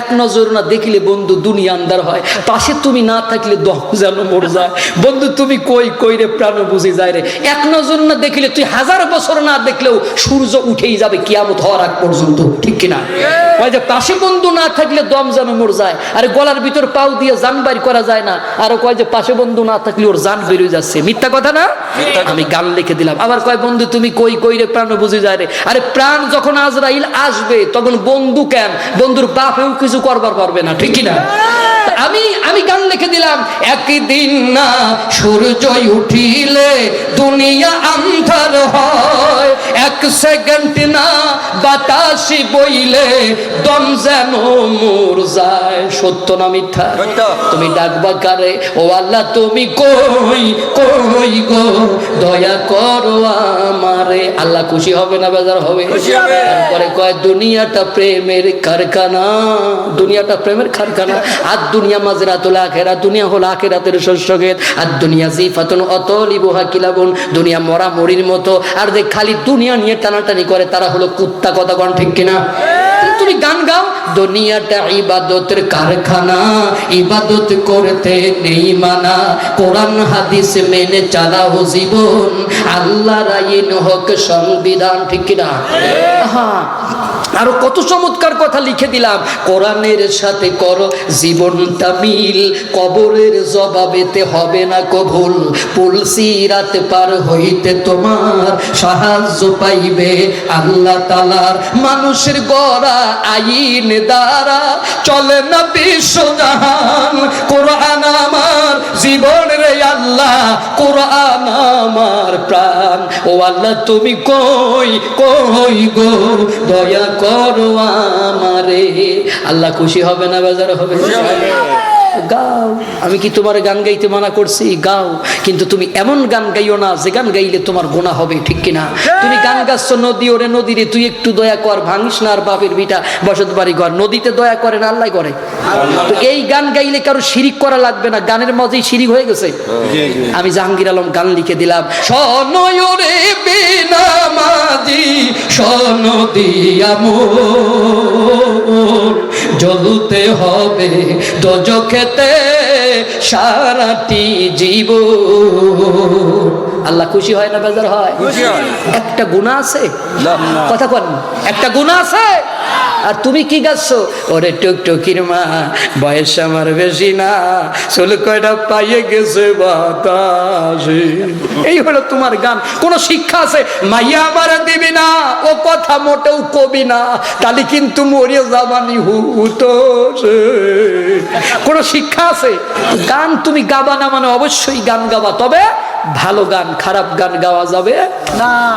এক নজর না দেখলে বন্ধু দুনিয়া আন্দার হয়। পাশে তুমি না থাকলে দম যেন মর যায়। বন্ধু তুমি কই কই রে প্রাণ বুঝে যায় রে? এক নজর না দেখলে তুই হাজার বছর না দেখলেও সূর্য উঠেই যাবে কিয়ামত হওয়ার আগ পর্যন্ত। ঠিক কিনা? যে পাশে বন্ধু না থাকলে দম যেন মর যায়। আরে গলার ভিতর পাও দিয়ে জান বাইর করা যায় না। আর কয় যে পাশে বন্ধু না থাকলে ওর জান বেরিয়ে যাচ্ছে। মিথ্যা কথা না? আমি গান লিখে দিলাম। আবার কয় বন্ধু তুমি কই কই রে প্রাণ বুঝে যায় রে? আরে প্রাণ যখন আজরাইল আসবে তখন বন্ধু কেন? বন্ধুর বাপেও কিছু করবার পারবে না ঠিক না আমি আমি গান লিখে দিলাম একদিন না সূর্য উঠিলে দুনিয়া আন্ধার হয়। এক সেকেন্ড না বাতাসি বইলে দম যেন মোর যায়। সত্য না মিথ্যা? তুমি ডাকবা কারে? ও আল্লাহ তুমি কই কই গো? দয়া করো আল্লাহ খুশি হবে না বেজার হবে? তারপরে কয় দুনিয়াটা প্রেমের কারখানা। দুনিয়াটা প্রেমের কারখানা। আর দুনিয়া মাজরাতুল আখেরা দুনিয়া হলো আখেরাতের শস্যগেত আর দুনিয়া জিফাতুন অতলিবু হাকিলাবুন দুনিয়া মরা মরির মতো। আর দেখ খালি দুনিয়া নিয়ে টানাটানি করে তারা হলো কুত্তা কথা গণ ঠিক কিনা? তুমি গান গাও। দুনিয়াটা ইবাদতের কারখানা, ইবাদত করতে নেই মানা। কোরআন, হাদিস মেনে চালাও জীবন। আল্লাহর আইন হোক সংবিধান, ঠিক কিনা হ্যাঁ আরও কত চমৎকার কথা লিখে দিলাম। কোরআনের সাথে করো, জীবনটা মিল। কবরের জবাবেতে হবে না কবুল। পুলসি রাত পার হইতে তোমার সাহায্য পাইবে আল্লাহ তালার মানুষের গড়া আইন দ্বারা চলে না বিশ্বজাহান কোরআন আমার জীবন রে আল্লাহ, কোরআন আমার প্রাণ। ও আল্লাহ, তুমি কই কই গো? দয়া করো আমারে। আল্লাহ খুশি হবে না, বাজার হবে। গাও। আমি কি তোমার গান গাইতে মানা করছি? গাও। কিন্তু তুমি এমন গান গাইও না যে গান গাইলে তোমার গোনা হবে ঠিক কিনা? তুমি গান গাচ্ছ নদী ওরে নদী রে তুই একটু দয়া কর ভাঙিস না আর বাপের বিটা। বসত বাড়ি ঘর নদীতে দয়া করে না আল্লাহ করে। তো এই গান গাইলে কারও শিরিক করা লাগবে না গানের মজেই শিরিক হয়ে গেছে। আমি জাহাঙ্গীর আলম গান লিখে দিলাম সনয়রে বেনামাজি সনদিয়া মোর জ্বলতে হবে দোজখেতে সারাটি জীব আল্লাহ খুশি হয় না বেজার হয়? একটা গুণা আছে? কথা কন একটা গুণা আছে? আর তুমি কি গাচ্ছ? ওরে টুকটুকির মা বয়স আমার বেশি না। চুল কয়টা পাইয়ে গেছে বাতাসে। এই হলো তোমার গান। কোন শিক্ষা আছে? মাইয়া আমার দিবি না ও কথা মোটেও কবি না। তাহলে কিন্তু মরে যাবানি হুতো কোন শিক্ষা আছে? গান তুমি গাবা না মানে অবশ্যই গান গাবা। তবে ভালো গান খারাপ গান গাওয়া যাবে? না।